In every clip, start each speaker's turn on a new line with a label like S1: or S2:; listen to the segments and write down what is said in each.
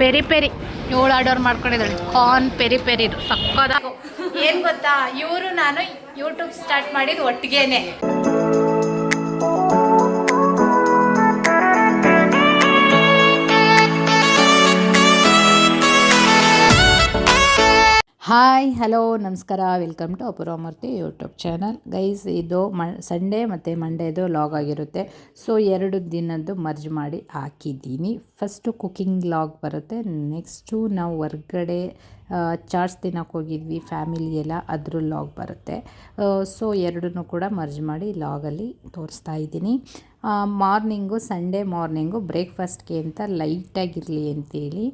S1: Peri peri. ಏಳು order ಮಾಡ್ಕೊಂಡಿದ್ದಾಳೆ. Corn peri peri ಸಕ್ಕದ ಏನು ಗೊತ್ತಾ? ಇವರು ನಾನು ಯೂಟ್ಯೂಬ್ ಸ್ಟಾರ್ಟ್ ಮಾಡಿದ್ದು ಒಟ್ಟಿಗೆನೆ. ಹಾಯ್, ಹಲೋ, ನಮಸ್ಕಾರ. Welcome to Apoorvamurthy YouTube channel. Guys, ಇದು ಮ, ಸಂಡೇ ಮತ್ತು ಮಂಡೇದು ಲಾಗ್ ಆಗಿರುತ್ತೆ. ಸೊ, ಎರಡು ದಿನದ್ದು ಮರ್ಜ್ ಮಾಡಿ ಹಾಕಿದ್ದೀನಿ. ಫಸ್ಟು ಕುಕ್ಕಿಂಗ್ ಲಾಗ್ ಬರುತ್ತೆ. ನೆಕ್ಸ್ಟು ನಾವು ಹೊರ್ಗಡೆ ಚಾರ್ಜ್ ತಿನ್ನೋಕೆ ಹೋಗಿದ್ವಿ ಫ್ಯಾಮಿಲಿ ಎಲ್ಲ, ಅದ್ರ ಲಾಗ್ ಬರುತ್ತೆ. ಸೊ ಎರಡನ್ನೂ ಕೂಡ ಮರ್ಜ್ ಮಾಡಿ ಲಾಗಲ್ಲಿ ತೋರಿಸ್ತಾ ಇದ್ದೀನಿ. ಮಾರ್ನಿಂಗು ಸಂಡೇ ಮಾರ್ನಿಂಗು ಬ್ರೇಕ್ಫಾಸ್ಟ್ಗೆ ಅಂತ ಲೈಟಾಗಿರಲಿ ಅಂತೇಳಿ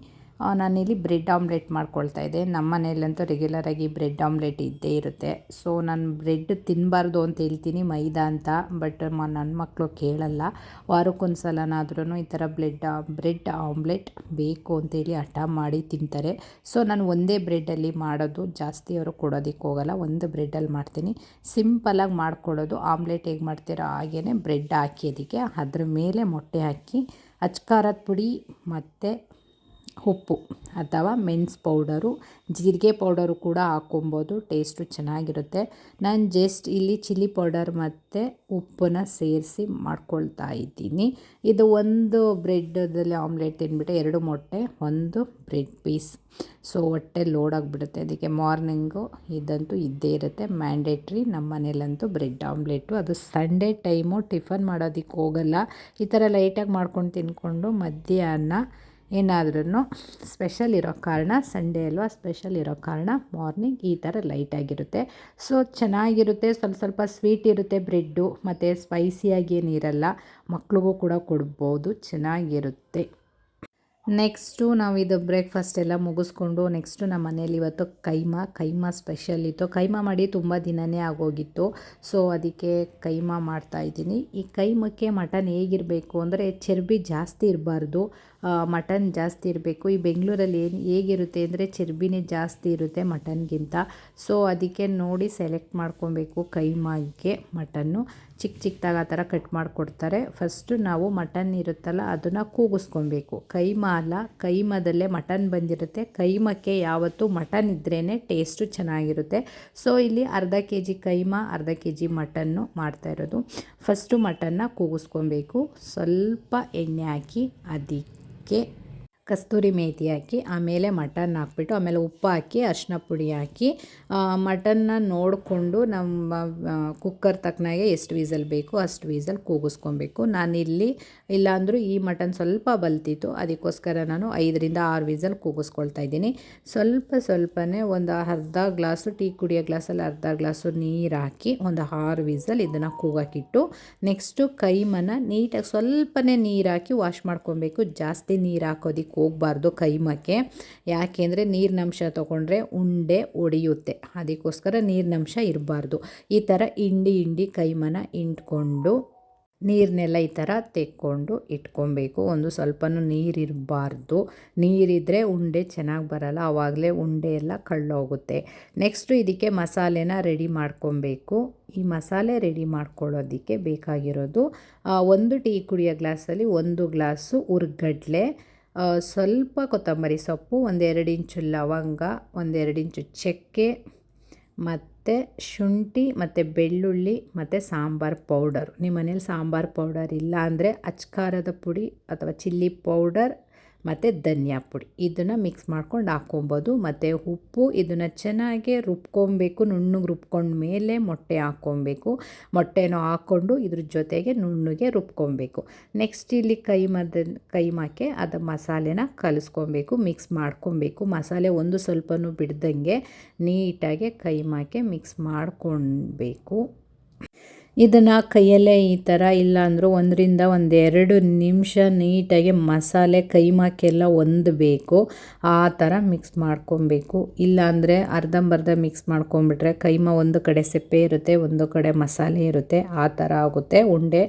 S1: ನಾನಿಲ್ಲಿ ಬ್ರೆಡ್ ಆಮ್ಲೆಟ್ ಮಾಡ್ಕೊಳ್ತಾ ಇದ್ದೆ. ನಮ್ಮ ಮನೆಯಲ್ಲಂತೂ ರೆಗ್ಯುಲರಾಗಿ ಬ್ರೆಡ್ ಆಮ್ಲೆಟ್ ಇದ್ದೇ ಇರುತ್ತೆ. ಸೊ ನಾನು ಬ್ರೆಡ್ ತಿನ್ನಬಾರ್ದು ಅಂತ ಹೇಳ್ತೀನಿ, ಮೈದಾ ಅಂತ. ಬಟ್ ನನ್ನ ಮಕ್ಕಳು ಕೇಳಲ್ಲ. ವಾರಕ್ಕೊಂದು ಸಲನಾದ್ರೂ ಈ ಥರ ಬ್ಲೆಡ್ ಬ್ರೆಡ್ ಆಮ್ಲೆಟ್ ಬೇಕು ಅಂತೇಳಿ ಹಠ ಮಾಡಿ ತಿಂತಾರೆ. ಸೊ ನಾನು ಒಂದೇ ಬ್ರೆಡ್ಡಲ್ಲಿ ಮಾಡೋದು ಜಾಸ್ತಿ ಅವರು ಕೊಡೋದಕ್ಕೆ ಹೋಗಲ್ಲ. ಒಂದು ಬ್ರೆಡ್ಡಲ್ಲಿ ಮಾಡ್ತೀನಿ. ಸಿಂಪಲಾಗಿ ಮಾಡ್ಕೊಡೋದು. ಆಮ್ಲೆಟ್ ಹೇಗೆ ಮಾಡ್ತೀರೋ? ಹಾಗೇ ಬ್ರೆಡ್ ಹಾಕಿ ಅದಕ್ಕೆ ಅದ್ರ ಮೇಲೆ ಮೊಟ್ಟೆ ಹಾಕಿ, ಅಚ್ಕಾರದ ಪುಡಿ ಮತ್ತು ಉಪ್ಪು ಅಥವಾ ಮೆಣಸು ಪೌಡರು, ಜೀರಿಗೆ ಪೌಡರು ಕೂಡ ಹಾಕ್ಕೊಬೋದು, ಟೇಸ್ಟು ಚೆನ್ನಾಗಿರುತ್ತೆ. ನಾನು ಜಸ್ಟ್ ಇಲ್ಲಿ ಚಿಲ್ಲಿ ಪೌಡರ್ ಮತ್ತು ಉಪ್ಪನ್ನ ಸೇರಿಸಿ ಮಾಡ್ಕೊಳ್ತಾ ಇದ್ದೀನಿ. ಇದು ಒಂದು ಬ್ರೆಡ್ಡಲ್ಲಿ ಆಮ್ಲೆಟ್ ತಿಂದ್ಬಿಟ್ಟು ಎರಡು ಮೊಟ್ಟೆ, ಒಂದು ಬ್ರೆಡ್ ಪೀಸ್. ಸೊ, ಹೊಟ್ಟೆ ಲೋಡ್ ಆಗಿಬಿಡುತ್ತೆ. ಅದಕ್ಕೆ ಮಾರ್ನಿಂಗು ಇದಂತೂ ಇದ್ದೇ ಇರುತ್ತೆ. ಮ್ಯಾಂಡೇಟ್ರಿ ನಮ್ಮ ಮನೇಲಂತೂ ಬ್ರೆಡ್ ಆಮ್ಲೆಟು. ಅದು ಸಂಡೇ ಟೈಮು ಟಿಫನ್ ಮಾಡೋದಕ್ಕೆ ಹೋಗಲ್ಲ ಈ ಥರ ಲೈಟಾಗಿ ಮಾಡ್ಕೊಂಡು ತಿಂದ್ಕೊಂಡು ಮಧ್ಯಾಹ್ನ ಏನಾದ್ರೂ ಸ್ಪೆಷಲ್ ಇರೋ ಕಾರಣ ಸಂಡೇ ಅಲ್ವಾ ಸ್ಪೆಷಲ್ ಇರೋ ಕಾರಣ ಮಾರ್ನಿಂಗ್ ಈ ಥರ ಲೈಟಾಗಿರುತ್ತೆ ಸೊ ಚೆನ್ನಾಗಿರುತ್ತೆ, ಸ್ವಲ್ಪ ಸ್ವಲ್ಪ ಸ್ವೀಟ್ ಇರುತ್ತೆ ಬ್ರೆಡ್ಡು ಮತ್ತು ಸ್ಪೈಸಿಯಾಗಿ ಏನಿರಲ್ಲ ಮಕ್ಳಿಗೂ ಕೂಡ ಕೊಡ್ಬೋದು, ಚೆನ್ನಾಗಿರುತ್ತೆ. ನೆಕ್ಸ್ಟು ನಾವು ಇದು ಬ್ರೇಕ್ಫಾಸ್ಟ್ ಎಲ್ಲ ಮುಗಿಸ್ಕೊಂಡು ನೆಕ್ಸ್ಟು ನಮ್ಮ ಮನೇಲಿ ಇವತ್ತು ಕೈಮಾ ಕೈಮಾ ಸ್ಪೆಷಲ್ ಇತ್ತು. ಕೈಮಾ ಮಾಡಿ ತುಂಬ ದಿನನೇ ಆಗೋಗಿತ್ತು. ಸೊ ಅದಕ್ಕೆ ಕೈಮಾ ಮಾಡ್ತಾ ಇದ್ದೀನಿ. ಈ ಕೈಮಕ್ಕೆ ಮಟನ್ ಹೇಗಿರಬೇಕು ಅಂದರೆ, ಚರ್ಬಿ ಜಾಸ್ತಿ ಇರಬಾರ್ದು. ಮಟನ್ ಜಾಸ್ತಿ ಇರಬೇಕು. ಈ ಬೆಂಗಳೂರಲ್ಲಿ ಏನು ಹೇಗಿರುತ್ತೆ ಅಂದರೆ ಚರ್ಬಿನೇ ಜಾಸ್ತಿ ಇರುತ್ತೆ ಮಟನ್ಗಿಂತ. ಸೊ ಅದಕ್ಕೆ ನೋಡಿ ಸೆಲೆಕ್ಟ್ ಮಾಡ್ಕೊಬೇಕು ಕೈಮಾಗೆ ಮಟನ್ನು. ಚಿಕ್ಕ ಚಿಕ್ಕದಾಗಿ ಆ ಥರ ಕಟ್ ಮಾಡಿಕೊಡ್ತಾರೆ. ಫಸ್ಟು ನಾವು ಮಟನ್ ಇರುತ್ತಲ್ಲ, ಅದನ್ನು ಕೂಗಿಸ್ಕೊಬೇಕು. ಕೈಮಾ ಅಲ್ಲ ಕೈಮದಲ್ಲೇ ಮಟನ್ ಬಂದಿರುತ್ತೆ. ಕೈಮಕ್ಕೆ ಯಾವತ್ತೂ ಮಟನ್ ಇದ್ರೇ ಟೇಸ್ಟು ಚೆನ್ನಾಗಿರುತ್ತೆ. ಸೊ ಇಲ್ಲಿ ಅರ್ಧ ಕೆ ಜಿ ಕೈಮಾ ಅರ್ಧ ಕೆ ಜಿ ಮಟನ್ನು ಮಾಡ್ತಾ ಇರೋದು. ಫಸ್ಟು ಮಟನ್ನ ಕೂಗಿಸ್ಕೊಬೇಕು. ಸ್ವಲ್ಪ ಎಣ್ಣೆ ಹಾಕಿ, ಅದಕ್ಕೆ que ಕಸ್ತೂರಿ ಮೇತಿ ಹಾಕಿ, ಆಮೇಲೆ ಮಟನ್ ಹಾಕ್ಬಿಟ್ಟು, ಆಮೇಲೆ ಉಪ್ಪು ಹಾಕಿ ಅರಿಶಿನ ಪುಡಿ ಹಾಕಿ ಮಟನ್ನ ನೋಡಿಕೊಂಡು ನಮ್ಮ ಕುಕ್ಕರ್ ತಕ್ಕನಾಗೆ ಎಷ್ಟು ವೀಸಲ್ ಬೇಕು ಅಷ್ಟು ವೀಸಲ್ ಕೂಗಿಸ್ಕೊಬೇಕು. ನಾನಿಲ್ಲಿ ಇಲ್ಲಾಂದರೂ ಈ ಮಟನ್ ಸ್ವಲ್ಪ ಬಲ್ತಿತ್ತು, ಅದಕ್ಕೋಸ್ಕರ ನಾನು ಐದರಿಂದ ಆರು ವೀಸಲ್ ಕೂಗಿಸ್ಕೊಳ್ತಾ ಇದ್ದೀನಿ. ಸ್ವಲ್ಪ ಸ್ವಲ್ಪನೇ ಒಂದು ಅರ್ಧ ಗ್ಲಾಸು, ಟೀ ಕುಡಿಯೋ ಗ್ಲಾಸಲ್ಲಿ ಅರ್ಧ ಗ್ಲಾಸು ನೀರು ಹಾಕಿ, ಒಂದು ಆರು ವೀಸಲ್ ಇದನ್ನು ಕೂಗಾಕಿಟ್ಟು ನೆಕ್ಸ್ಟು ಕೈಮನ ನೀಟಾಗಿ ಸ್ವಲ್ಪನೇ ನೀರು ಹಾಕಿ ವಾಶ್ ಮಾಡ್ಕೊಬೇಕು. ಜಾಸ್ತಿ ನೀರು ಹಾಕೋದಿಕ್ಕೆ ಹೋಗಬಾರ್ದು ಕೈಮಕ್ಕೆ ಯಾಕೆಂದರೆ ನೀರಿನಂಶ ತೊಗೊಂಡ್ರೆ ಉಂಡೆ ಒಡೆಯುತ್ತೆ. ಅದಕ್ಕೋಸ್ಕರ ನೀರಿನಂಶ ಇರಬಾರ್ದು. ಈ ಥರ ಹಿಂಡಿ ಹಿಂಡಿ ಕೈಮನ ಇಂಟ್ಕೊಂಡು ನೀರನ್ನೆಲ್ಲ ಈ ಥರ ತೆಕ್ಕೊಂಡು ಇಟ್ಕೊಬೇಕು. ಒಂದು ಸ್ವಲ್ಪನೂ ನೀರಿರಬಾರ್ದು. ನೀರಿದ್ದರೆ ಉಂಡೆ ಚೆನ್ನಾಗಿ ಬರಲ್ಲ. ಆವಾಗಲೇ ಉಂಡೆ ಎಲ್ಲ ಕಳ್ಳೋಗುತ್ತೆ. ನೆಕ್ಸ್ಟು ಇದಕ್ಕೆ ಮಸಾಲೆನ ರೆಡಿ ಮಾಡ್ಕೊಬೇಕು. ಈ ಮಸಾಲೆ ರೆಡಿ ಮಾಡ್ಕೊಳ್ಳೋದಕ್ಕೆ ಬೇಕಾಗಿರೋದು ಒಂದು ಟೀ ಕುಡಿಯೋ ಗ್ಲಾಸಲ್ಲಿ ಒಂದು ಗ್ಲಾಸು ಉರ್ಗಡ್ಲೆ ಸ್ವಲ್ಪ ಕೊತ್ತಂಬರಿ ಸೊಪ್ಪು, ಒಂದೆರಡು ಇಂಚು ಲವಂಗ, ಒಂದೆರಡು ಇಂಚು ಚಕ್ಕೆ, ಮತ್ತು ಶುಂಠಿ, ಮತ್ತು ಬೆಳ್ಳುಳ್ಳಿ, ಮತ್ತು ಸಾಂಬಾರು ಪೌಡರ್. ನಿಮ್ಮ ಮನೇಲಿ ಸಾಂಬಾರು ಪೌಡರ್ ಇಲ್ಲ ಅಂದರೆ ಅಚ್ಕಾರದ ಪುಡಿ ಅಥವಾ ಚಿಲ್ಲಿ ಪೌಡರ್ ಮತ್ತು ಧನಿಯಾ ಪುಡಿ. ಇದನ್ನು ಮಿಕ್ಸ್ ಮಾಡ್ಕೊಂಡು ಹಾಕ್ಕೊಬೋದು. ಮತ್ತು ಉಪ್ಪು ಇದನ್ನು ಚೆನ್ನಾಗಿ ರುಬ್ಕೊಬೇಕು. ನುಣ್ಣಗೆ ರುಬ್ಕೊಂಡ ಮೇಲೆ ಮೊಟ್ಟೆ ಹಾಕ್ಕೊಬೇಕು. ಮೊಟ್ಟೆನೂ ಹಾಕ್ಕೊಂಡು ಇದ್ರ ಜೊತೆಗೆ ನುಣ್ಣಗೆ ರುಬ್ಕೊಬೇಕು. ನೆಕ್ಸ್ಟ್ ಇಲ್ಲಿ ಕೈಮದ ಕೈಮಾಕೆ ಅದು ಮಸಾಲೆನ ಕಲಿಸ್ಕೊಬೇಕು. ಮಿಕ್ಸ್ ಮಾಡ್ಕೊಬೇಕು. ಮಸಾಲೆ ಒಂದು ಸ್ವಲ್ಪನೂ ಬಿಡ್ದಂಗೆ ನೀಟಾಗಿ ಕೈಮಾಕೆ ಮಿಕ್ಸ್ ಮಾಡ್ಕೊಳ್ಬೇಕು ಇದನ್ನು ಕೈಯಲ್ಲೇ ಈ ಥರ ಇಲ್ಲಾಂದರೂ ಒಂದರಿಂದ ಒಂದೆರಡು ನಿಮಿಷ ನೀಟಾಗಿ ಮಸಾಲೆ ಕೈಮಾಕೆಲ್ಲ ಹೊಂದಬೇಕು. ಆ ಥರ ಮಿಕ್ಸ್ ಮಾಡ್ಕೊಬೇಕು. ಇಲ್ಲಾಂದರೆ ಅರ್ಧಂಬರ್ಧ ಮಿಕ್ಸ್ ಮಾಡ್ಕೊಂಬಿಟ್ರೆ ಕೈಮಾ ಒಂದು ಕಡೆ ಸೆಪ್ಪೆ ಇರುತ್ತೆ, ಒಂದು ಕಡೆ ಮಸಾಲೆ ಇರುತ್ತೆ. ಆ ಥರ ಆಗುತ್ತೆ ಉಂಡೆ.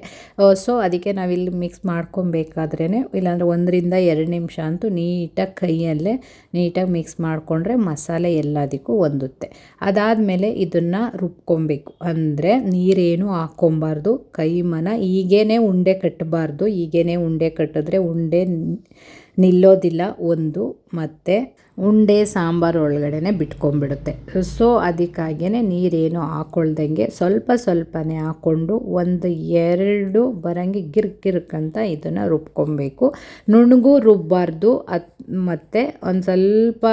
S1: ಸೊ ಅದಕ್ಕೆ ನಾವಿಲ್ಲಿ ಮಿಕ್ಸ್ ಮಾಡ್ಕೊಬೇಕಾದ್ರೇ ಇಲ್ಲಾಂದರೆ ಒಂದರಿಂದ ಎರಡು ನಿಮಿಷ ಅಂತೂ ನೀಟಾಗಿ ಕೈಯಲ್ಲೇ ನೀಟಾಗಿ ಮಿಕ್ಸ್ ಮಾಡಿಕೊಂಡ್ರೆ ಮಸಾಲೆ ಎಲ್ಲದಕ್ಕೂ ಹೊಂದುತ್ತೆ. ಅದಾದಮೇಲೆ ಇದನ್ನು ರುಬ್ಕೊಬೇಕು. ಅಂದರೆ ನೀರೇನು ಹಾಕ್ಕೊಬಾರ್ದು ಕೈಮನ ಈಗೇನೆ ಉಂಡೆ ಕಟ್ಟಬಾರ್ದು ಈಗೇನೆ ಉಂಡೆ ಕಟ್ಟಿದ್ರೆ ಉಂಡೆ ನಿಲ್ಲೋದಿಲ್ಲ ಒಂದು ಮತ್ತು ಉಂಡೆ ಸಾಂಬಾರು ಒಳಗಡೆ ಬಿಟ್ಕೊಂಡ್ಬಿಡುತ್ತೆ. ಸೊ ಅದಕ್ಕಾಗಿಯೇ ನೀರೇನು ಹಾಕೊಳ್ದಂಗೆ ಸ್ವಲ್ಪ ಸ್ವಲ್ಪನೇ ಹಾಕ್ಕೊಂಡು ಒಂದು ಎರಡು ಬರೋಂಗೆ ಗಿರ್ಕ್ ಗಿರ್ಕ್ ಅಂತ ಇದನ್ನು ರುಬ್ಕೊಬೇಕು. ನುಣುಗೂ ರುಬ್ಬಾರ್ದು, ಅದು ಮತ್ತು ಒಂದು ಸ್ವಲ್ಪ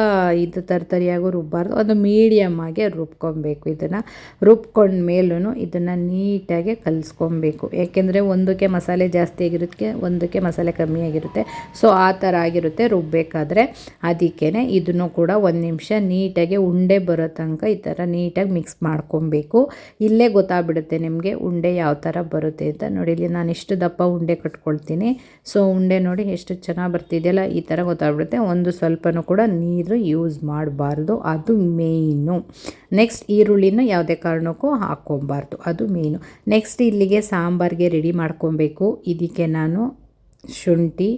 S1: ಇದು ತರ್ತರಿಯಾಗೂ ರುಬ್ಬಾರ್ದು ಅದು ಮೀಡಿಯಮ್ ಆಗಿ ರುಬ್ಕೊಬೇಕು ಇದನ್ನು. ರುಬ್ಕೊಂಡ ಮೇಲೂ ಇದನ್ನು ನೀಟಾಗಿ ಕಲಿಸ್ಕೊಬೇಕು. ಏಕೆಂದರೆ ಒಂದಕ್ಕೆ ಮಸಾಲೆ ಜಾಸ್ತಿ ಆಗಿರೋದಕ್ಕೆ ಒಂದಕ್ಕೆ ಮಸಾಲೆ ಕಮ್ಮಿ ಆಗಿರುತ್ತೆ. ಸೊ ಆ ಥರ ಆಗಿರುತ್ತೆ ರುಬ್ಬಬೇಕಾದ್ರೆ ಅದಕ್ಕೇ ಇದನ್ನು ಕೂಡ ಒಂದು ನಿಮಿಷ ನೀಟಾಗಿ ಉಂಡೆ ಬರೋ ತನಕ ಈ ಥರ ನೀಟಾಗಿ ಮಿಕ್ಸ್ ಮಾಡ್ಕೊಬೇಕು. ಇಲ್ಲೇ ಗೊತ್ತಾಗ್ಬಿಡುತ್ತೆ ನಿಮಗೆ ಉಂಡೆ ಯಾವ ಥರ ಬರುತ್ತೆ ಅಂತ. ನೋಡಿ, ಇಲ್ಲಿ ನಾನು ಇಷ್ಟು ದಪ್ಪ ಉಂಡೆ ಕಟ್ಕೊಳ್ತೀನಿ. ಸೊ ಉಂಡೆ ನೋಡಿ ಎಷ್ಟು ಚೆನ್ನಾಗಿ ಬರ್ತಿದೆಯಲ್ಲ, ಈ ಥರ ಗೊತ್ತಾಗ್ಬಿಡುತ್ತೆ. ಒಂದು ಸ್ವಲ್ಪನೂ ಕೂಡ ನೀರು ಯೂಸ್ ಮಾಡಬಾರ್ದು, ಅದು ಮೇಯ್ನು ನೆಕ್ಸ್ಟ್ ಈರುಳ್ಳಿನ ಯಾವುದೇ ಕಾರಣಕ್ಕೂ ಹಾಕ್ಕೊಬಾರ್ದು ಅದು ಮೇಯ್ನು ನೆಕ್ಸ್ಟ್ ಇಲ್ಲಿಗೆ ಸಾಂಬಾರಿಗೆ ರೆಡಿ ಮಾಡ್ಕೊಬೇಕು ಇದಕ್ಕೆ ನಾನು ಶುಂಠಿ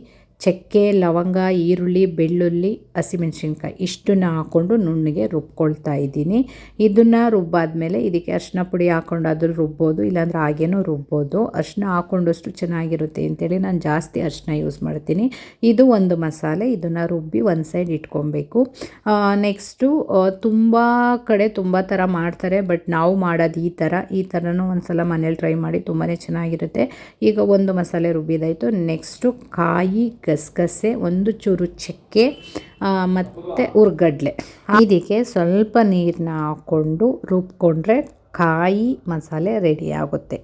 S1: ಚಕ್ಕೆ, ಲವಂಗ, ಈರುಳ್ಳಿ, ಬೆಳ್ಳುಳ್ಳಿ, ಹಸಿಮೆಣಸಿನ್ಕಾಯಿ ಇಷ್ಟನ್ನ ಹಾಕ್ಕೊಂಡು ನುಣ್ಣಗೆ ರುಬ್ಕೊಳ್ತಾ ಇದ್ದೀನಿ. ಇದನ್ನು ರುಬ್ಬಾದ್ಮೇಲೆ ಇದಕ್ಕೆ ಅರಿಶಿನ ಪುಡಿ ಹಾಕ್ಕೊಂಡಾದ್ರೂ ರುಬ್ಬೋದು, ಇಲ್ಲಾಂದ್ರೆ ಹಾಗೇನೂ ರುಬ್ಬೋದು. ಅರಿಶಿನ ಹಾಕ್ಕೊಂಡಷ್ಟು ಚೆನ್ನಾಗಿರುತ್ತೆ ಅಂತೇಳಿ ನಾನು ಜಾಸ್ತಿ ಅರಿಶಿನ ಯೂಸ್ ಮಾಡ್ತೀನಿ. ಇದು ಒಂದು ಮಸಾಲೆ, ಇದನ್ನು ರುಬ್ಬಿ ಒಂದು ಸೈಡ್ ಇಟ್ಕೊಬೇಕು. ನೆಕ್ಸ್ಟು ತುಂಬ ಕಡೆ ತುಂಬ ಥರ ಮಾಡ್ತಾರೆ ಬಟ್ ನಾವು ಮಾಡೋದು ಈ ಥರ ಈ ಥರನೂ ಒಂದು ಸಲ ಮನೇಲಿ ಟ್ರೈ ಮಾಡಿ ತುಂಬಾ ಚೆನ್ನಾಗಿರುತ್ತೆ. ಈಗ ಒಂದು ಮಸಾಲೆ ರುಬ್ಬಿದಾಯಿತು. ನೆಕ್ಸ್ಟು ಕಾಯಿ ಗಸಗಸೆ ಒಂದು ಚೂರು ಚಕ್ಕೆ ಮತ್ತು ಉರ್ಗಡ್ಲೆ. ಇದಕ್ಕೆ ಸ್ವಲ್ಪ ನೀರನ್ನ ಹಾಕ್ಕೊಂಡು ರುಬ್ಕೊಂಡ್ರೆ ಕಾಯಿ ಮಸಾಲೆ ರೆಡಿ ಆಗುತ್ತೆ.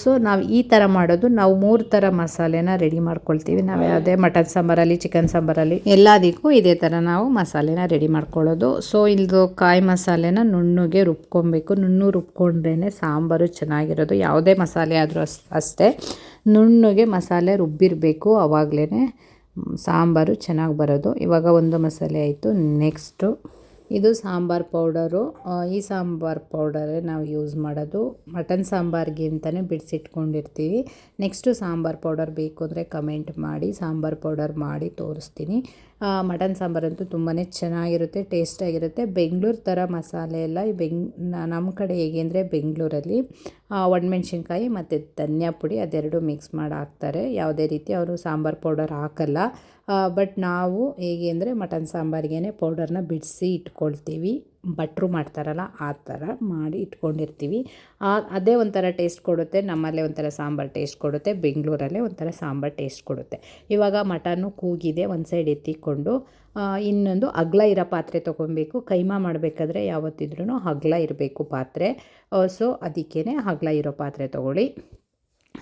S1: ಸೊ ನಾವು ಈ ಥರ ಮಾಡೋದು, ನಾವು ಮೂರು ಥರ ಮಸಾಲೆನ ರೆಡಿ ಮಾಡ್ಕೊಳ್ತೀವಿ. ನಾವು ಯಾವುದೇ ಮಟನ್ ಸಾಂಬಾರಲ್ಲಿ, ಚಿಕನ್ ಸಾಂಬಾರಲ್ಲಿ, ಎಲ್ಲದಕ್ಕೂ ಇದೇ ಥರ ನಾವು ಮಸಾಲೆನ ರೆಡಿ ಮಾಡ್ಕೊಳ್ಳೋದು. ಸೊ ಇಲ್ದು ಕಾಯಿ ಮಸಾಲೆನ ನುಣ್ಣಗೆ ರುಬ್ಕೊಬೇಕು. ನುಣ್ಣು ರುಬ್ಕೊಂಡ್ರೇ ಸಾಂಬಾರು ಚೆನ್ನಾಗಿರೋದು. ಯಾವುದೇ ಮಸಾಲೆ ಆದರೂ ಅಷ್ಟೇ. ನುಣ್ಣಗೆ ಮಸಾಲೆ ರುಬ್ಬಿರಬೇಕು. ಆವಾಗಲೇ ಸಾಂಬಾರು ಚೆನ್ನಾಗಿ ಬರೋದು. ಇವಾಗ ಒಂದು ಮಸಾಲೆ ಆಯಿತು. ನೆಕ್ಸ್ಟು ಇದು ಸಾಂಬಾರು ಪೌಡರು. ಈ ಸಾಂಬಾರು ಪೌಡರೇ ನಾವು ಯೂಸ್ ಮಾಡೋದು. ಮಟನ್ ಸಾಂಬಾರಿಗೆ ಅಂತಲೇ ಬಿಡಿಸಿಟ್ಕೊಂಡಿರ್ತೀವಿ. ನೆಕ್ಸ್ಟು ಸಾಂಬಾರು ಪೌಡರ್ ಬೇಕು ಅಂದರೆ ಕಮೆಂಟ್ ಮಾಡಿ, ಸಾಂಬಾರು ಪೌಡರ್ ಮಾಡಿ ತೋರಿಸ್ತೀನಿ. ಮಟನ್ ಸಾಂಬಾರಂತೂ ತುಂಬಾ ಚೆನ್ನಾಗಿರುತ್ತೆ, ಟೇಸ್ಟಾಗಿರುತ್ತೆ. ಬೆಂಗಳೂರು ಥರ ಮಸಾಲೆ ಎಲ್ಲ ಈ ಬೆಂಗ್ ನಮ್ಮ ಕಡೆ ಹೇಗೆ ಅಂದರೆ ಬೆಂಗಳೂರಲ್ಲಿ ಒಣಮೆಣ್ಸಿನ್ಕಾಯಿ ಮತ್ತು ಧನಿಯಾ ಪುಡಿ ಅದೆರಡು ಮಿಕ್ಸ್ ಮಾಡಿ ಹಾಕ್ತಾರೆ ಯಾವುದೇ ರೀತಿ ಅವರು ಸಾಂಬಾರು ಪೌಡರ್ ಹಾಕಲ್ಲ. ಬಟ್ ನಾವು ಹೇಗೆ ಅಂದರೆ ಮಟನ್ ಸಾಂಬಾರಿಗೇ ಪೌಡರ್ನ ಬಿಡಿಸಿ ಇಟ್ಕೊಳ್ತೀವಿ. ಭಟ್ರು ಮಾಡ್ತಾರಲ್ಲ, ಆ ಥರ ಮಾಡಿ ಇಟ್ಕೊಂಡಿರ್ತೀವಿ. ಅದೇ ಒಂಥರ ಟೇಸ್ಟ್ ಕೊಡುತ್ತೆ, ನಮ್ಮಲ್ಲೇ ಒಂಥರ ಸಾಂಬಾರು ಟೇಸ್ಟ್ ಕೊಡುತ್ತೆ, ಬೆಂಗಳೂರಲ್ಲೇ ಒಂಥರ ಸಾಂಬಾರು ಟೇಸ್ಟ್ ಕೊಡುತ್ತೆ. ಇವಾಗ ಮಟನ್ನು ಕೂಗಿದೆ, ಒಂದು ಸೈಡ್ ಎತ್ತಿಕೊಂಡು ಇನ್ನೊಂದು ಅಗ್ಲ ಇರೋ ಪಾತ್ರೆ ತೊಗೊಬೇಕು. ಕೈಮಾ ಮಾಡಬೇಕಾದ್ರೆ ಯಾವತ್ತಿದ್ರೂ ಅಗ್ಲ ಇರಬೇಕು ಪಾತ್ರೆ. ಸೊ ಅದಕ್ಕೇ ಅಗ್ಲ ಇರೋ ಪಾತ್ರೆ ತೊಗೊಳ್ಳಿ.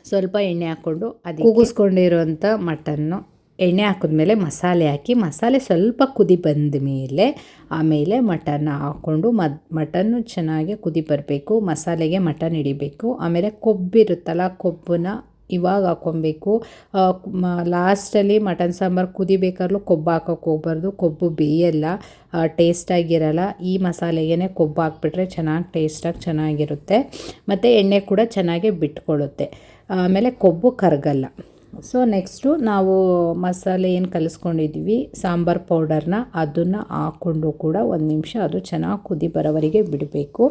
S1: ಸ್ವಲ್ಪ ಎಣ್ಣೆ ಹಾಕ್ಕೊಂಡು ಅದು ಕೂಗಿಸ್ಕೊಂಡಿರೋಂಥ ಮಟನ್ನು. ಎಣ್ಣೆ ಹಾಕಿದ್ಮೇಲೆ ಮಸಾಲೆ ಹಾಕಿ, ಮಸಾಲೆ ಸ್ವಲ್ಪ ಕುದಿ ಬಂದ ಮೇಲೆ ಆಮೇಲೆ ಮಟನ್ ಹಾಕ್ಕೊಂಡು ಮಟನ್ನು ಚೆನ್ನಾಗಿ ಕುದಿ ಬರಬೇಕು, ಮಸಾಲೆಗೆ ಮಟನ್ ಹಿಡಿಬೇಕು. ಆಮೇಲೆ ಕೊಬ್ಬಿರುತ್ತಲ್ಲ ಕೊಬ್ಬನ್ನ ಇವಾಗ ಹಾಕ್ಕೊಬೇಕು. ಲಾಸ್ಟಲ್ಲಿ ಮಟನ್ ಸಾಂಬಾರು ಕುದಿಬೇಕಾದ್ರೂ ಕೊಬ್ಬು ಹಾಕೋಕೆ ಹೋಗ್ಬಾರ್ದು, ಕೊಬ್ಬು ಬೇಯಲ್ಲ ಟೇಸ್ಟಾಗಿರಲ್ಲ ಈ ಮಸಾಲೆಗೆ ಕೊಬ್ಬು ಹಾಕ್ಬಿಟ್ರೆ ಚೆನ್ನಾಗಿ ಟೇಸ್ಟಾಗಿ ಚೆನ್ನಾಗಿರುತ್ತೆ. ಮತ್ತು ಎಣ್ಣೆ ಕೂಡ ಚೆನ್ನಾಗಿ ಬಿಟ್ಕೊಳ್ಳುತ್ತೆ ಆಮೇಲೆ ಕೊಬ್ಬು ಕರಗಲ್ಲ. ಸೊ ನೆಕ್ಸ್ಟು ನಾವು ಮಸಾಲೆ ಏನು ಕಲಿಸ್ಕೊಂಡಿದ್ವಿ? ಸಾಂಬಾರು ಪೌಡರ್ನ ಅದನ್ನು ಹಾಕ್ಕೊಂಡು ಕೂಡ ಒಂದು ನಿಮಿಷ ಅದು ಚೆನ್ನಾಗಿ ಕುದಿ ಬರೋವರೆಗೆ ಬಿಡಬೇಕು.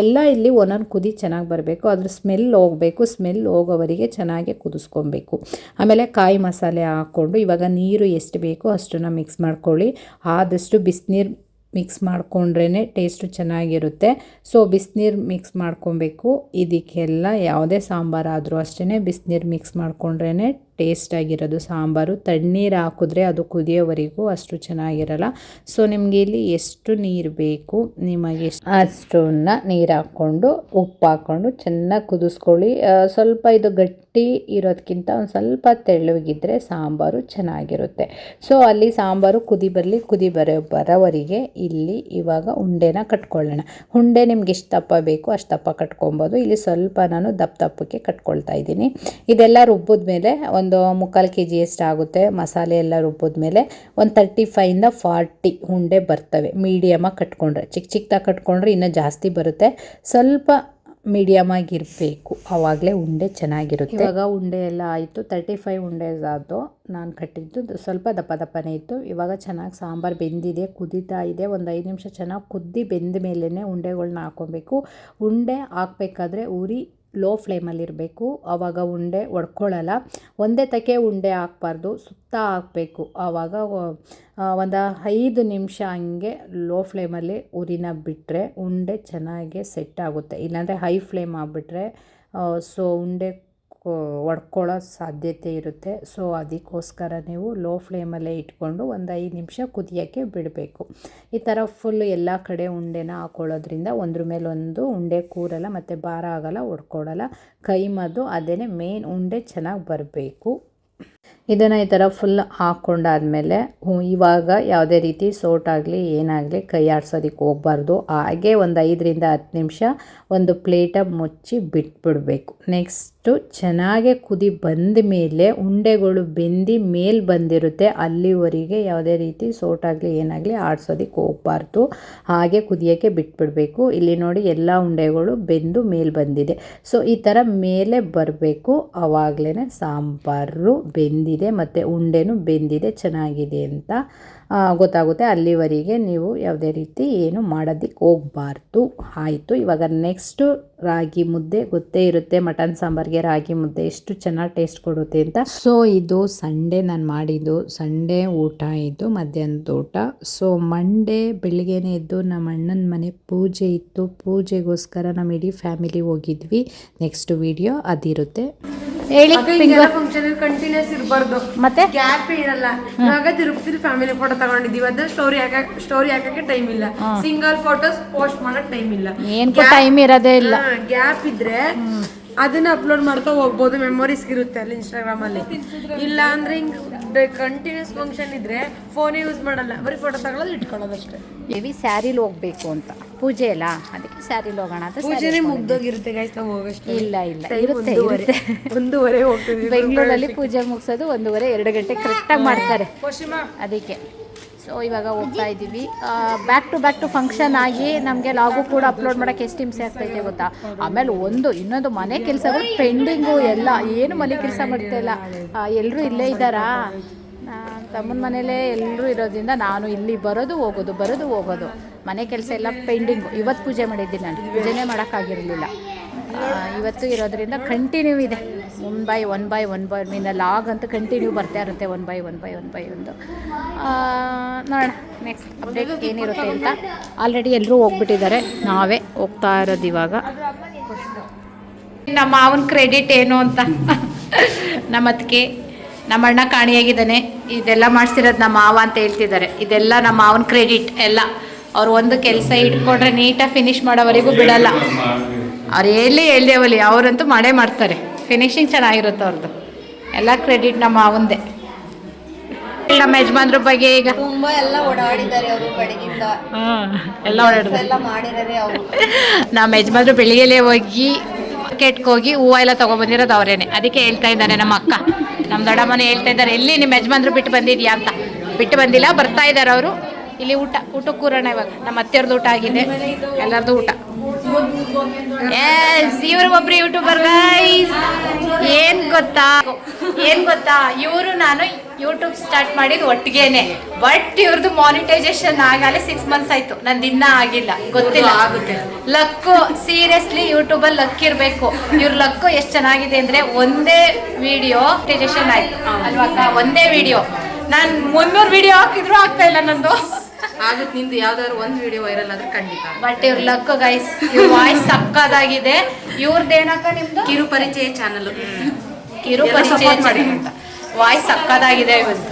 S1: ಎಲ್ಲ ಇಲ್ಲಿ ಒಂದೊಂದು ಕುದಿ ಚೆನ್ನಾಗಿ ಬರಬೇಕು. ಅದ್ರ ಸ್ಮೆಲ್ ಹೋಗಬೇಕು. ಸ್ಮೆಲ್ ಹೋಗೋವರೆಗೆ ಚೆನ್ನಾಗಿ ಕುದಿಸ್ಕೊಬೇಕು. ಆಮೇಲೆ ಕಾಯಿ ಮಸಾಲೆ ಹಾಕ್ಕೊಂಡು ಇವಾಗ ನೀರು ಎಷ್ಟು ಬೇಕೋ ಅಷ್ಟನ್ನು ಮಿಕ್ಸ್ ಮಾಡ್ಕೊಳ್ಳಿ. ಆದಷ್ಟು ಬಿಸಿನೀರು ಮಿಕ್ಸ್ ಮಾಡ್ಕೊಂಡ್ರೇ ಟೇಸ್ಟು ಚೆನ್ನಾಗಿರುತ್ತೆ. ಸೊ ಬಿಸಿನೀರು ಮಿಕ್ಸ್ ಮಾಡ್ಕೊಬೇಕು. ಇದಕ್ಕೆಲ್ಲ ಯಾವುದೇ ಸಾಂಬಾರಾದರೂ ಅಷ್ಟೇ ಬಿಸಿನೀರು ಮಿಕ್ಸ್ ಮಾಡ್ಕೊಂಡ್ರೇ ಟೇಸ್ಟಾಗಿರೋದು ಸಾಂಬಾರು. ತಣ್ಣೀರು ಹಾಕಿದ್ರೆ ಅದು ಕುದಿಯೋವರೆಗೂ ಅಷ್ಟು ಚೆನ್ನಾಗಿರಲ್ಲ. ಸೊ ನಿಮಗೆ ಇಲ್ಲಿ ಎಷ್ಟು ನೀರು ಬೇಕು, ನಿಮಗೆ ಅಷ್ಟನ್ನ ನೀರು ಹಾಕ್ಕೊಂಡು, ಉಪ್ಪು ಹಾಕ್ಕೊಂಡು ಚೆನ್ನಾಗಿ ಕುದಿಸ್ಕೊಳ್ಳಿ. ಸ್ವಲ್ಪ ಇದು ಗಟ್ಟಿ ಇರೋದಕ್ಕಿಂತ ಒಂದು ಸ್ವಲ್ಪ ತೆಳ್ಳಗಿದ್ರೆ ಸಾಂಬಾರು ಚೆನ್ನಾಗಿರುತ್ತೆ. ಸೊ ಅಲ್ಲಿ ಸಾಂಬಾರು ಕುದಿ ಬರಲಿ, ಕುದಿ ಬರೋ, ಬರೋವರಿಗೆ ಇಲ್ಲಿ ಇವಾಗ ಉಂಡೆನ ಕಟ್ಕೊಳ್ಳೋಣ. ಉಂಡೆ ನಿಮ್ಗೆ ಎಷ್ಟು ದಪ್ಪ ಬೇಕು ಅಷ್ಟು ದಪ್ಪ ಕಟ್ಕೊಬೋದು. ಇಲ್ಲಿ ಸ್ವಲ್ಪ ನಾನು ದಪ್ಪ ದಪ್ಪಕ್ಕೆ ಕಟ್ಕೊಳ್ತಾ ಇದ್ದೀನಿ. ಇದೆಲ್ಲ ರುಬ್ಬಿದ ಮೇಲೆ ಒಂದು ಮುಕ್ಕಾಲು ಕೆ ಜಿ ಆಗುತ್ತೆ. ಮಸಾಲೆ ಎಲ್ಲ ರುಬ್ಬಿದ್ಮೇಲೆ ಒಂದು ತರ್ಟಿ ಫೈವಿಂದ ಫಾರ್ಟಿ ಉಂಡೆ ಬರ್ತವೆ. ಮೀಡಿಯಮಾಗಿ ಕಟ್ಕೊಂಡ್ರೆ. ಚಿಕ್ಕ ಚಿಕ್ಕದಾಗಿ ಕಟ್ಕೊಂಡ್ರೆ ಇನ್ನೂ ಜಾಸ್ತಿ ಬರುತ್ತೆ. ಸ್ವಲ್ಪ ಮೀಡಿಯಮಾಗಿ ಇರಬೇಕು ಆವಾಗಲೇ ಉಂಡೆ ಚೆನ್ನಾಗಿರುತ್ತೆ. ಇವಾಗ ಉಂಡೆ ಎಲ್ಲ ಆಯಿತು. ತರ್ಟಿ ಫೈವ್ ಉಂಡೆಸ್ ಆದವು ನಾನು ಕಟ್ಟಿದ್ದು ಸ್ವಲ್ಪ ದಪ್ಪ ದಪ್ಪನೇ ಇತ್ತು. ಇವಾಗ ಚೆನ್ನಾಗಿ ಸಾಂಬಾರು ಬೆಂದಿದೆ, ಕುದೀತಾ ಇದೆ. ಒಂದು ಐದು ನಿಮಿಷ ಚೆನ್ನಾಗಿ ಕುದ್ದಿ ಬೆಂದ ಮೇಲೇ ಉಂಡೆಗಳನ್ನ ಹಾಕ್ಕೊಬೇಕು. ಉಂಡೆ ಹಾಕ್ಬೇಕಾದ್ರೆ ಉರಿ ಲೋ ಫ್ಲೇಮಲ್ಲಿರಬೇಕು ಆವಾಗ ಉಂಡೆ ಒಡ್ಕೊಳ್ಳಲ್ಲ ಒಂದೇ ತಕ್ಕೆ ಉಂಡೆ ಹಾಕ್ಬಾರ್ದು. ಸುತ್ತ ಹಾಕಬೇಕು. ಆವಾಗ ಒಂದು ಐದು ನಿಮಿಷ ಹಂಗೆ ಲೋ ಫ್ಲೇಮಲ್ಲಿ ಉರಿನ ಬಿಟ್ಟರೆ ಉಂಡೆ ಚೆನ್ನಾಗಿ ಸೆಟ್ ಆಗುತ್ತೆ. ಇಲ್ಲಾಂದರೆ ಹೈ ಫ್ಲೇಮ್ ಆಗಿಬಿಟ್ರೆ ಸೊ ಉಂಡೆ ಒಡ್ಕೊಳ್ಳೋ ಸಾಧ್ಯತೆ ಇರುತ್ತೆ. ಸೊ, ಅದಕ್ಕೋಸ್ಕರ ನೀವು ಲೋ ಫ್ಲೇಮಲ್ಲೇ ಇಟ್ಕೊಂಡು ಒಂದು ಐದು ನಿಮಿಷ ಕುದಿಯೋಕ್ಕೆ ಬಿಡಬೇಕು. ಈ ಥರ ಫುಲ್ ಎಲ್ಲ ಕಡೆ ಉಂಡೆನ ಹಾಕೊಳ್ಳೋದ್ರಿಂದ ಒಂದ್ರ ಮೇಲೆ ಒಂದು ಉಂಡೆ ಕೂರಲ್ಲ, ಮತ್ತು ಭಾರ ಆಗಲ್ಲ ಕೈ ಮದ್ದು ಅದೇ ಮೇನ್ ಉಂಡೆ ಚೆನ್ನಾಗಿ ಬರಬೇಕು. ಇದನ್ನು ಈ ಥರ ಫುಲ್ ಹಾಕ್ಕೊಂಡಾದಮೇಲೆ ಇವಾಗ ಯಾವುದೇ ರೀತಿ ಸೋಟಾಗಲಿ, ಏನಾಗಲಿ ಕೈ ಆಡ್ಸೋದಕ್ಕೆ ಹೋಗ್ಬಾರ್ದು. ಹಾಗೆ ಒಂದು ಐದರಿಂದ ಹತ್ತು ನಿಮಿಷ ಒಂದು ಪ್ಲೇಟ ಮುಚ್ಚಿ ಬಿಟ್ಬಿಡಬೇಕು. ನೆಕ್ಸ್ಟು ಚೆನ್ನಾಗೆ ಕುದಿ ಬಂದ ಮೇಲೆ ಉಂಡೆಗಳು ಬೆಂದು ಮೇಲೆ ಬಂದಿರುತ್ತೆ. ಅಲ್ಲಿವರೆಗೆ ಯಾವುದೇ ರೀತಿ ಸೋಟಾಗಲಿ ಏನಾಗಲಿ ಆಡ್ಸೋದಕ್ಕೆ ಹೋಗಬಾರ್ದು. ಹಾಗೆ ಕುದಿಯೋಕ್ಕೆ ಬಿಟ್ಬಿಡಬೇಕು. ಇಲ್ಲಿ ನೋಡಿ ಎಲ್ಲ ಉಂಡೆಗಳು ಬೆಂದು ಮೇಲೆ ಬಂದಿದೆ. ಸೊ ಈ ಥರ ಮೇಲೆ ಬರಬೇಕು. ಆವಾಗಲೇ ಸಾಂಬಾರು ಬೆಂದಿದೆ. ಮತ್ತು ಉಂಡೆನೂ ಬೆಂದಿದೆ. ಚೆನ್ನಾಗಿದೆ ಅಂತ ಗೊತ್ತಾಗುತ್ತೆ ಅಲ್ಲಿವರೆಗೆ ನೀವು ಯಾವುದೇ ರೀತಿ ಏನು ಮಾಡೋದಕ್ಕೆ ಹೋಗಬಾರ್ದು. ಆಯಿತು ಇವಾಗ ನೆಕ್ಸ್ಟು ರಾಗಿ ಮುದ್ದೆ ಗೊತ್ತೇ ಇರುತ್ತೆ ಮಟನ್ ಸಾಂಬಾರ್ಗೆ ರಾಗಿ ಮುದ್ದೆ ಎಷ್ಟು ಚೆನ್ನಾಗಿ ಟೇಸ್ಟ್ ಕೊಡುತ್ತೆ ಅಂತ. ಸೊ ಇದು ಸಂಡೇ ನಾನು ಮಾಡಿದ್ದು. ಸಂಡೇ ಊಟ ಇದು ಮಧ್ಯಾಹ್ನದ ಊಟ. ಸೊ ಮಂಡೇ ಬೆಳಿಗ್ಗೆನೇ ಇದ್ದು ನಮ್ಮ ಅಣ್ಣನ ಮನೆ ಪೂಜೆ ಇತ್ತು. ಪೂಜೆಗೋಸ್ಕರ ನಮ್ಮ ಇಡೀ ಫ್ಯಾಮಿಲಿ ಹೋಗಿದ್ವಿ. ನೆಕ್ಸ್ಟ್ ವಿಡಿಯೋ ಅದಿರುತ್ತೆ. ಹೇಳಿ
S2: ಫಂಕ್ಷನ್ ಕಂಟಿನ್ಯೂಸ್ ಇರಬಾರ್ದು.
S1: ಮತ್ತೆ?
S2: ಗ್ಯಾಪ್ ಇರಲ್ಲ. ತಿರುಪತಿ ಫ್ಯಾಮಿಲಿ ಫೋಟೋ ತಗೊಂಡಿದೀವಿ ಅಂದ್ರೆ ಸ್ಟೋರಿ ಹಾಕಕ್ ಸ್ಟೋರಿ ಹಾಕಕ್ಕೆ ಟೈಮ್ ಇಲ್ಲ. ಸಿಂಗಲ್ ಫೋಟೋಸ್ ಪೋಸ್ಟ್ ಮಾಡಕ್ ಟೈಮ್ ಇಲ್ಲ.
S1: ಟೈಮ್ ಇರೋದೇ ಇಲ್ಲ.
S2: ಗ್ಯಾಪ್ ಇದ್ರೆ ಅದನ್ನ ಅಪ್ಲೋಡ್ ಮಾಡ್ತಾ ಹೋಗ್ಬೋದು. ಮೆಮೊರೀಸ್ ಇರುತ್ತೆ ಅಲ್ಲಿ ಇನ್ಸ್ಟಾಗ್ರಾಮ್ ಅಲ್ಲಿ. ಇಲ್ಲ ಅಂದ್ರೆ ಹಿಂಗ್ ಕಂಟಿನ್ಯೂಸ್ ಫಂಕ್ಷನ್ ಇದ್ರೆ ಫೋನ್ ಯೂಸ್ ಮಾಡಲ್ಲ. ಬರೀ ಫೋಟೋ ತಗೊಳ್ಳೋದು ಇಟ್ಕೊಳ್ಳೋದು ಅಷ್ಟೇ
S1: ಹೆವಿ ಸ್ಯಾರಿಲಿ ಹೋಗ್ಬೇಕು ಅಂತ. ಪೂಜೆ ಅಲ್ಲ? ಅದಕ್ಕೆ ಸ್ಯಾರಿಲಿ ಹೋಗೋಣ ಅಂತ ಪೂಜೆ
S2: ಪೂಜೆನೆ. ಮುಗ್ದೋಗಿರುತ್ತೆ ಗೈಸ್ ನಾವು ಹೋಗಷ್ಟೇ.
S1: ಇಲ್ಲ ಇಲ್ಲ. ಇರುತ್ತೆ
S2: ಒಂದೂವರೆ
S1: ಇರುತ್ತೆ.
S2: ಒಂದೂವರೆ ಹೋಗ್ತೀವಿ
S1: ಬೆಂಗಳೂರಲ್ಲಿ ಪೂಜೆ ಮುಗಿಸೋದು ಒಂದೂವರೆ ಎರಡು ಗಂಟೆ ಕರೆಕ್ಟಾಗಿ ಮಾಡ್ತಾರೆ. ಅದಕ್ಕೆ. ಸೊ ಇವಾಗ ಹೋಗ್ತಾ ಇದ್ದೀವಿ. Back to back to function ಆಗಿ ನಮಗೆ ಲಾಗು ಕೂಡ ಅಪ್ಲೋಡ್ ಮಾಡೋಕ್ಕೆ ಎಷ್ಟು ಹಿಂಸೆ ಆಗ್ತೈತೆ ಗೊತ್ತಾ? ಆಮೇಲೆ ಒಂದು, ಇನ್ನೊಂದು ಮನೆ ಕೆಲಸಗಳು ಪೆಂಡಿಂಗು ಎಲ್ಲ. ಏನು ಮನೆ ಕೆಲಸ ಮಾಡ್ತಾ ಇಲ್ಲ. ಎಲ್ಲರೂ ಇಲ್ಲೇ ಇದ್ದಾರಾ? ತಮ್ಮನ ಮನೇಲೇ ಎಲ್ಲರೂ ಇರೋದ್ರಿಂದ ನಾನು ಇಲ್ಲಿ ಬರೋದು, ಹೋಗೋದು ಬರೋದು, ಹೋಗೋದು. ಮನೆ ಕೆಲಸ ಎಲ್ಲ ಪೆಂಡಿಂಗು ಇವತ್ತು ಪೂಜೆ ಮಾಡಿದ್ದೀನಿ ನಾನು. ಪೂಜೆನೇ ಮಾಡೋಕ್ಕಾಗಿರಲಿಲ್ಲ ಇವತ್ತು ಇರೋದ್ರಿಂದ ಕಂಟಿನ್ಯೂ ಇದೆ. One by one by one by mean log ಅಂತೂ ಕಂಟಿನ್ಯೂ ಬರ್ತಾ ಇರುತ್ತೆ. One by one by one by ಒಂದು. ನೋಡೋಣ. ನೆಕ್ಸ್ಟ್ ಅಪ್ಡೇಟ್ ಏನಿರುತ್ತೆ ಅಂತ. ಆಲ್ರೆಡಿ ಎಲ್ಲರೂ ಹೋಗ್ಬಿಟ್ಟಿದ್ದಾರೆ. ನಾವೇ ಹೋಗ್ತಾ ಇರೋದು ಇವಾಗ. ನಮ್ಮ ಮಾವನ ಕ್ರೆಡಿಟ್ ಏನು ಅಂತ. ನಮ್ಮ ಅದಕ್ಕೆ ನಮ್ಮ ಅಣ್ಣ ಕಾಣಿಯಾಗಿದ್ದಾನೆ. ಇದೆಲ್ಲ ಮಾಡಿಸಿರೋದು ನಮ್ಮ ಮಾವ ಅಂತ ಹೇಳ್ತಿದ್ದಾರೆ. ಇದೆಲ್ಲ ನಮ್ಮ ಮಾವನ ಕ್ರೆಡಿಟ್ ಎಲ್ಲ. ಅವ್ರು ಒಂದು ಕೆಲಸ ಇಟ್ಕೊಂಡ್ರೆ ನೀಟಾಗಿ ಫಿನಿಶ್ ಮಾಡೋವರೆಗೂ ಬಿಡಲ್ಲ. ಅವ್ರು ಎಲ್ಲಿ ಹೇಳ್ದೇವಲ್ಲಿ ಅವರಂತೂ ಮಾಡೇ ಮಾಡ್ತಾರೆ. ಫಿನಿಶಿಂಗ್ ಚೆನ್ನಾಗಿರುತ್ತೆ ಅವ್ರದ್ದು ಎಲ್ಲ ಕ್ರೆಡಿಟ್ ನಮ್ಮ ಮಾವಂದೇ. ನಮ್ಮ ಯಜಮಾನ್ರ ಬಗ್ಗೆ ಈಗ.
S3: ತುಂಬಾ ಎಲ್ಲ ಓಡಾಡಿದ್ದಾರೆ ಅವರು ಬೆಳಗಿಂದ
S1: ಎಲ್ಲ ಓಡಾಡಿದ್ರು
S3: ಎಲ್ಲ ಮಾಡಿದ್ದಾರೆ ಅವರು.
S1: ನಮ್ಮ ಯಜಮಾನ್ರು ಬೆಳಿಗ್ಗೆಲೇ ಹೋಗಿ ಮಾರ್ಕೆಟ್ಗೆ ಹೋಗಿ ಹೂವು ಎಲ್ಲ ತಗೊಬಂದಿರೋದು ಅವರೇನೆ. ಅದಕ್ಕೆ ಹೇಳ್ತಾ ಇದ್ದಾನೆ ನಮ್ಮ ಅಕ್ಕ. ನಮ್ಮ ದೊಡ್ಡಮ್ಮನೇ ಹೇಳ್ತಾ ಇದ್ದಾರೆ ಎಲ್ಲಿ ನಿಮ್ಮ ಯಜಮಾನ್ರು ಬಿಟ್ಟು ಬಂದಿದ್ಯಾ ಅಂತ. ಬಿಟ್ಟು ಬಂದಿಲ್ಲ ಬರ್ತಾ ಇದ್ದಾರೆ ಅವರು. ಇಲ್ಲಿ ಊಟ ಊಟಕ್ಕೆ ಕೂರೋಣ ಇವಾಗ. ನಮ್ಮ ಅತ್ತೆಯವ್ರದ್ದು ಊಟ ಆಗಿದೆ. ಎಲ್ಲರದು ಊಟ. ಎಸ್ ಇವರು ಒಬ್ರು ಯೂಟ್ಯೂಬರ್ ಗೈಸ್ ಏನ್ ಗೊತ್ತಾ? ಏನ್ ಗೊತ್ತಾ? ಇವರು ನಾನು ಯೂಟ್ಯೂಬ್ ಸ್ಟಾರ್ಟ್ ಮಾಡಿದ್ದು ಒಟ್ಟಿಗೆನೆ. ಬಟ್ ಇವ್ರದ್ದು ಮಾನಿಟೈಸೇಷನ್ ಆಗಲೇ ಸಿಕ್ಸ್ ಮಂತ್ಸ್ ಆಯ್ತು. ನಂದು ಇನ್ನ ಆಗಿಲ್ಲ. ಗೊತ್ತಿಲ್ಲ. ಆಗುತ್ತೆ. ಲಕ್ಕು ಸೀರಿಯಸ್ಲಿ ಯೂಟ್ಯೂಬಲ್ಲಿ ಲಕ್ ಇರಬೇಕು. ಇವ್ರ ಲಕ್ಕು ಎಷ್ಟು ಚೆನ್ನಾಗಿದೆ ಅಂದ್ರೆ ಒಂದೇ ವಿಡಿಯೋ ಮಾನಿಟೈಸೇಷನ್ ಆಯ್ತು. ಅಲ್ವಾ ಒಂದೇ ವಿಡಿಯೋ ನಾನು ಮುನ್ನೂರು ವಿಡಿಯೋ ಹಾಕಿದ್ರು ಆಗ್ತಾ ಇಲ್ಲ ನಂದು.
S3: ಆಗುತ್ತೆ ನಿಂದು ಯಾವ್ದಾದ್ರು ಒಂದು ವಿಡಿಯೋ ವೈರಲ್ ಆದ್ರೆ ಖಂಡಿತ.
S1: ಬಟ್ ಇವ್ರ ಲಕ್ ಗೈಸ್ ಇವ್ರ ವಾಯ್ಸ್ ಸಕ್ಕದಾಗಿದೆ. ಇವ್ರದ್ದೇನಕ್ಕ ನಿಮ್ದು?
S3: ಕಿರು ಪರಿಚಯ ಚಾನಲ್
S1: ಕಿರು ಪರಿಚಯ
S3: ಮಾಡಿ.
S1: ವಾಯ್ಸ್ ಸಕ್ಕದಾಗಿದೆ ಇವತ್ತು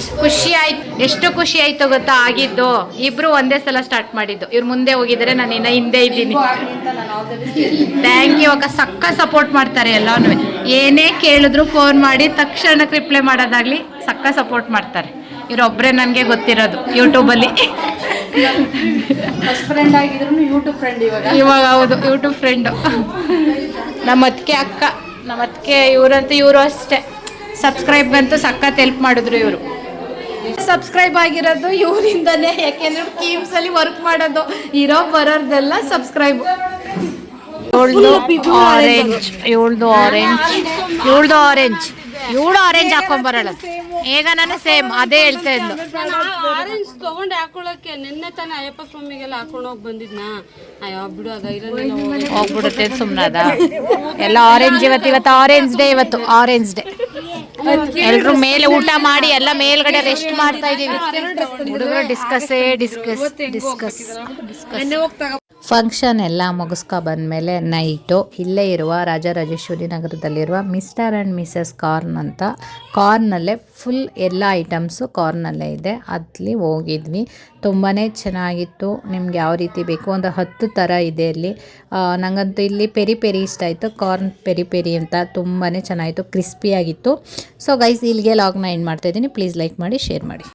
S1: ಇಷ್ಟು ಖುಷಿ ಆಯ್ತು ಎಷ್ಟು ಖುಷಿ ಆಯ್ತು ಗೊತ್ತಾ? ಆಗಿದ್ದು. ಇಬ್ರು ಒಂದೇ ಸಲ ಸ್ಟಾರ್ಟ್ ಮಾಡಿದ್ದು. ಇವ್ರು ಮುಂದೆ ಹೋಗಿದ್ರೆ ನಾನು ಇನ್ನ ಹಿಂದೆ ಇದ್ದೀನಿ. ಥ್ಯಾಂಕ್ ಯು ಅಕ್ಕ. ಸಕ್ಕ ಸಪೋರ್ಟ್ ಮಾಡ್ತಾರೆ ಎಲ್ಲಾನು ಏನೇ ಕೇಳಿದ್ರು ಫೋನ್ ಮಾಡಿ ತಕ್ಷಣಕ್ಕೆ ರಿಪ್ಲೈ ಮಾಡೋದಾಗ್ಲಿ ಸಕ್ಕ ಸಪೋರ್ಟ್ ಮಾಡ್ತಾರೆ. ಇವರೊಬ್ಬರೇ ನನಗೆ ಗೊತ್ತಿರೋದು ಯೂಟ್ಯೂಬಲ್ಲಿ
S3: ಫಸ್ಟ್ ಫ್ರೆಂಡ್ ಆಗಿದ್ರು ಯೂಟ್ಯೂಬ್ ಫ್ರೆಂಡ್ ಇವಾಗ.
S1: ಇವಾಗ ಹೌದು ಯೂಟ್ಯೂಬ್ ಫ್ರೆಂಡು ನಮ್ಮ ಅದಕ್ಕೆ ಅಕ್ಕ ನಮ್ಮ ಅದಕ್ಕೆ ಇವರಂತೂ ಇವರು ಅಷ್ಟೇ. ಸಬ್ಸ್ಕ್ರೈಬ್ ಸಬ್ಸ್ಕ್ರೈಬ್ಗಂತೂ ಸಖತ್ ಹೆಲ್ಪ್ ಮಾಡಿದ್ರು ಇವರು. ಸಬ್ಸ್ಕ್ರೈಬ್ ಆಗಿರೋದು ಇವರಿಂದನೇ ಯಾಕೆಂದ್ರೆ ಕೀಮ್ಸ್ ಅಲ್ಲಿ ವರ್ಕ್ ಮಾಡೋದು. ಇರೋ ಬರೋರ್ದೆಲ್ಲ ಸಬ್ಸ್ಕ್ರೈಬ್ ಇವಳ್ದು ಆರೆಂಜ್ ಇವಳ್ದು ಆರೆಂಜ್ ಇವಳ್ದು ಆರೆಂಜ್ ಇವಳು ಆರೆಂಜ್ ಹಾಕೊಂಬರಲ್ಲ ಈಗ ನಾನು ಸೇಮ್ ಅದೇ ಹೇಳ್ತಾ ಇದ್ಲು.
S4: ಆರೆಂಜ್ ತಗೊಂಡು ಹಾಕೊಳ್ಳೋಕೆ ನಿನ್ನೆ ತಾನೆ ಅಯ್ಯಪ್ಪ ಸ್ವಾಮಿಗೆಲ್ಲ ಹಾಕೊಂಡು ಹೋಗಿ ಬಂದಿದ್ನಾ? ಅಯ್ಯೋ ಬಿಡು ಆಗ ಇರಲಿಲ್ಲ
S1: ಹೋಗ್ಬಿಡುತ್ತೆ ಸುಮ್ಮನಾದ ಎಲ್ಲ ಆರೆಂಜ್ ಇವತ್ತು ಇವತ್ತು ಆರೆಂಜ್ ಡೇ ಇವತ್ತು ಆರೆಂಜ್ ಡೇ ಎಲ್ರು ಮೇಲೆ ಊಟ ಮಾಡಿ ಎಲ್ಲ ಮೇಲ್ಗಡೆ ರೆಸ್ಟ್ ಮಾಡ್ತಾ ಇದೀವಿ ಹುಡುಗರು discuss discuss discuss discuss function ಎಲ್ಲ ಮುಗಿಸ್ಕೊ ಬಂದಮೇಲೆ ನೈಟು ಇಲ್ಲೇ ಇರುವ ರಾಜರಾಜೇಶ್ವರಿ ನಗರದಲ್ಲಿರುವ ಮಿಸ್ಟರ್ ಆ್ಯಂಡ್ ಮಿಸಸ್ ಕಾರ್ನ್ ಅಂತ. ಕಾರ್ನಲ್ಲೇ ಫುಲ್ ಎಲ್ಲ ಐಟಮ್ಸು ಕಾರ್ನಲ್ಲೇ ಇದೆ. ಅಲ್ಲಿ ಹೋಗಿದ್ವಿ. ತುಂಬಾ ಚೆನ್ನಾಗಿತ್ತು. ನಿಮ್ಗೆ ಯಾವ ರೀತಿ ಬೇಕು? ಒಂದು ಹತ್ತು ಥರ ಇದೆ ಅಲ್ಲಿ ನನಗಂತೂ ಇಲ್ಲಿ ಪೆರಿ ಪೆರಿ ಇಷ್ಟ ಆಯಿತು. ಕಾರ್ನ್ ಪೆರಿ ಪೆರಿ ಅಂತ ತುಂಬಾ ಚೆನ್ನಾಗಿತ್ತು. ಕ್ರಿಸ್ಪಿಯಾಗಿತ್ತು ಸೊ ಗೈಸ್ ಇಲ್ಲಿಗೆ ಲಾಗ್ನ ಎಂಡ್ ಮಾಡ್ತಾಯಿದ್ದೀನಿ ಪ್ಲೀಸ್ ಲೈಕ್ ಮಾಡಿ ಶೇರ್ ಮಾಡಿ.